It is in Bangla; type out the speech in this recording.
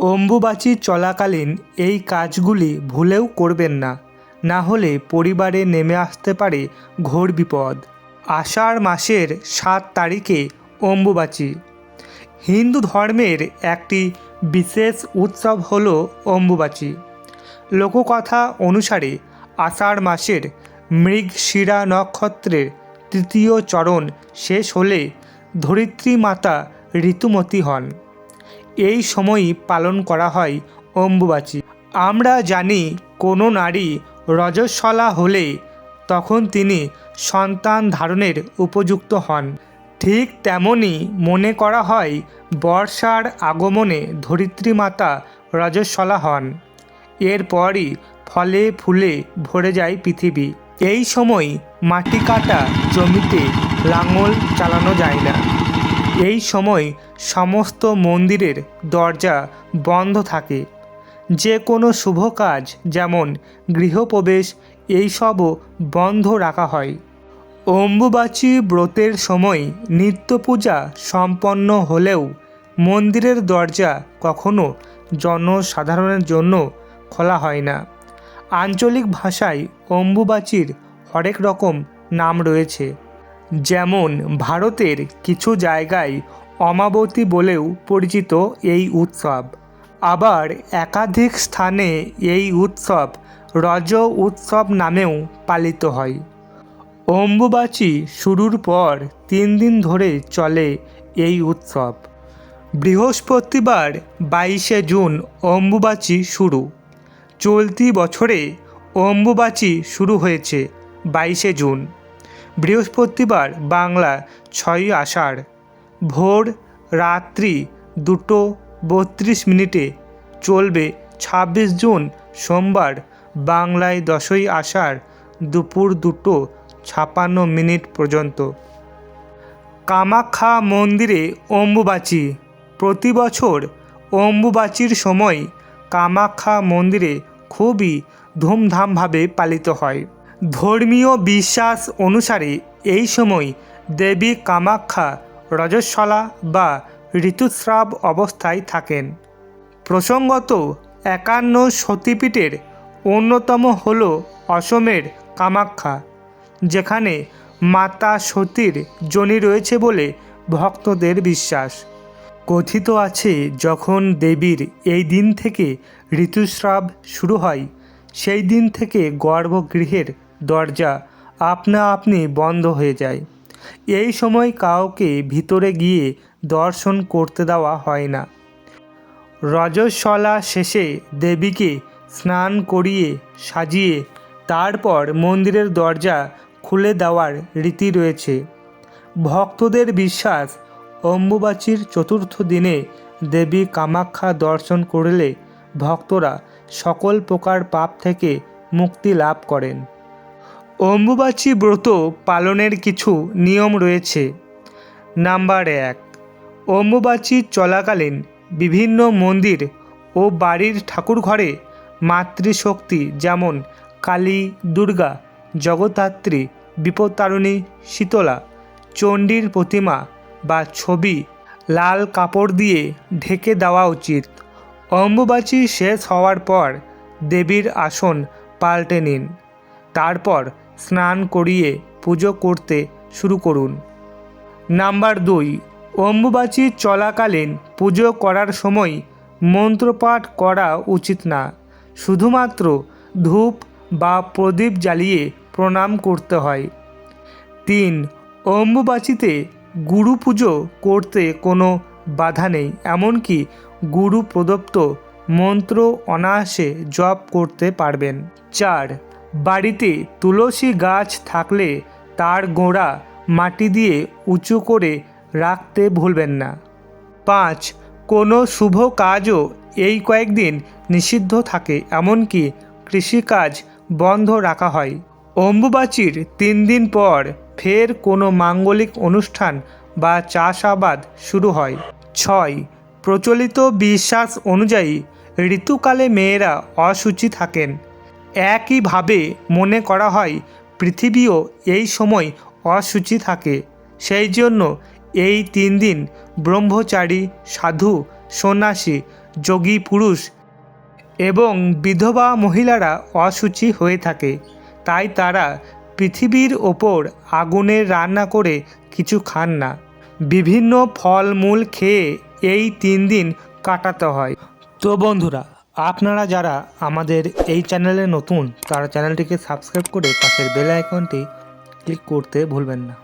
অম্বুবাচী চলাকালীন এই কাজগুলি ভুলেও করবেন না। না হলে পরিবারে নেমে আসতে পারে ঘোর বিপদ। আষাঢ় মাসের সাত তারিখে অম্বুবাচী। হিন্দু ধর্মের একটি বিশেষ উৎসব হল অম্বুবাচী। লোককথা অনুসারে আষাঢ় মাসের মৃগশিরা নক্ষত্রের তৃতীয় চরণ শেষ হলে ধরিত্রী মাতা ঋতুমতী হন। এই সময়ই পালন করা হয় অম্বুবাচী। আমরা জানি কোনো নারী রজস্বলা হলে তখন তিনি সন্তান ধারণের উপযুক্ত হন। ঠিক তেমনই মনে করা হয় বর্ষার আগমনে ধরিত্রী মাতা রজস্বলা হন। এরপরই ফলে ফুলে ভরে যায় পৃথিবী। এই সময় মাটি কাটা জমিতে লাঙল চালানো যায় না। এই সময় সমস্ত মন্দিরের দরজা বন্ধ থাকে। যে কোনো শুভ কাজ যেমন গৃহপ্রবেশ এইসবও বন্ধ রাখা হয়। অম্বুবাচী ব্রতের সময় নিত্য পূজা সম্পন্ন হলেও মন্দিরের দরজা কখনো জনসাধারণের জন্য খোলা হয় না। আঞ্চলিক ভাষায় অম্বুবাচীর হরেক রকম নাম রয়েছে। যেমন ভারতের কিছু জায়গায় অমাবতী বলেও পরিচিত এই উৎসব। আবার একাধিক স্থানে এই উৎসব রজ উৎসব নামেও পালিত হয়। অম্বুবাচী শুরুর পর তিন দিন ধরে চলে এই উৎসব। বৃহস্পতিবার বাইশে জুন অম্বুবাচী শুরু। চলতি বছরে অম্বুবাচী শুরু হয়েছে বাইশে জুন। বৃহস্পতিবার বাংলা ছয়ই আষাঢ়, ভোর রাত্রি দুটো বত্রিশ মিনিটে চলবে ছাব্বিশ জুন সোমবার বাংলায় দশই আষাঢ় দুপুর দুটো ছাপান্ন মিনিট পর্যন্ত। কামাখ্যা মন্দিরে অম্বুবাচী, প্রতি বছর অম্বুবাচীর সময় কামাখ্যা মন্দিরে খুবই ধুমধামভাবে পালিত হয়। ধর্মীয় বিশ্বাস অনুসারে এই সময় দেবী কামাখ্যা, রজস্বলা বা ঋতুস্রাব অবস্থায় থাকেন। প্রসঙ্গত, একান্ন সতীপীঠের অন্যতম হল অসমের কামাখ্যা, যেখানে মাতা সতীর জনি রয়েছে বলে ভক্তদের বিশ্বাস। কথিত আছে, যখন দেবীর এই দিন থেকে ঋতুস্রাব শুরু হয়, সেই দিন থেকে গর্ভগৃহের দরজা আপনা আপনি বন্ধ হয়ে যায়। এই সময় কাউকে ভিতরে গিয়ে দর্শন করতে দেওয়া হয় না। রজস্বলা শেষে দেবীকে স্নান করিয়ে সাজিয়ে তারপর মন্দিরের দরজা খুলে দেওয়ার রীতি রয়েছে। ভক্তদের বিশ্বাস, অম্বুবাচীর চতুর্থ দিনে দেবী কামাখ্যা দর্শন করলে ভক্তরা সকল প্রকার পাপ থেকে মুক্তি লাভ করেন। অম্বুবাচী ব্রত পালনের কিছু নিয়ম রয়েছে। নাম্বার এক, অম্বুবাচী চলাকালীন বিভিন্ন মন্দির ও বাড়ির ঠাকুরঘরে মাতৃশক্তি যেমন কালী, দুর্গা, জগদ্ধাত্রী বিপত্তারিণী শীতলা, চণ্ডীর প্রতিমা বা ছবি, লাল কাপড় দিয়ে ঢেকে দেওয়া উচিত। অম্বুবাচী শেষ হওয়ার পর দেবীর আসন পাল্টে নিন। তারপর স্নান করিয়ে পুজো করতে শুরু করুন। নাম্বার দুই, অম্বুবাচী চলাকালীন পুজো করার সময় মন্ত্রপাঠ করা উচিত না। শুধুমাত্র ধূপ বা প্রদীপ জ্বালিয়ে প্রণাম করতে হয়। তিন, অম্বুবাচীতে গুরু পুজো করতে কোনো বাধা নেই, এমনকি গুরু প্রদত্ত মন্ত্র অনায়াসে জপ করতে পারবেন। চার বাড়িতে তুলসী গাছ থাকলে তার গোড়া মাটি দিয়ে উঁচু করে রাখতে ভুলবেন না। পাঁচ, কোনো শুভ কাজও এই কয়েকদিন নিষিদ্ধ থাকে, এমনকি কৃষিকাজ বন্ধ রাখা হয়। অম্বুবাচীর তিন দিন পর ফের কোনো মাঙ্গলিক অনুষ্ঠান বা চাষাবাদ শুরু হয়। ছয়, প্রচলিত বিশ্বাস অনুযায়ী ঋতুকালে মেয়েরা অসুচি থাকেন। একইভাবে মনে করা হয়, পৃথিবীও এই সময় অসুচি থাকে। সেই জন্য এই তিন দিন ব্রহ্মচারী, সাধু, সন্ন্যাসী, যোগী পুরুষ এবং বিধবা মহিলারা অসুচি হয়ে থাকে। তাই তারা পৃথিবীর ওপর আগুনে রান্না করে কিছু খান না। বিভিন্ন ফলমূল খেয়ে এই তিন দিন কাটাতে হয়। তো বন্ধুরা আপনারা যারা আমাদের এই চ্যানেলে নতুন, তারা চ্যানেলটিকে সাবস্ক্রাইব করে পাশের বেল আইকনটি ক্লিক করতে ভুলবেন না।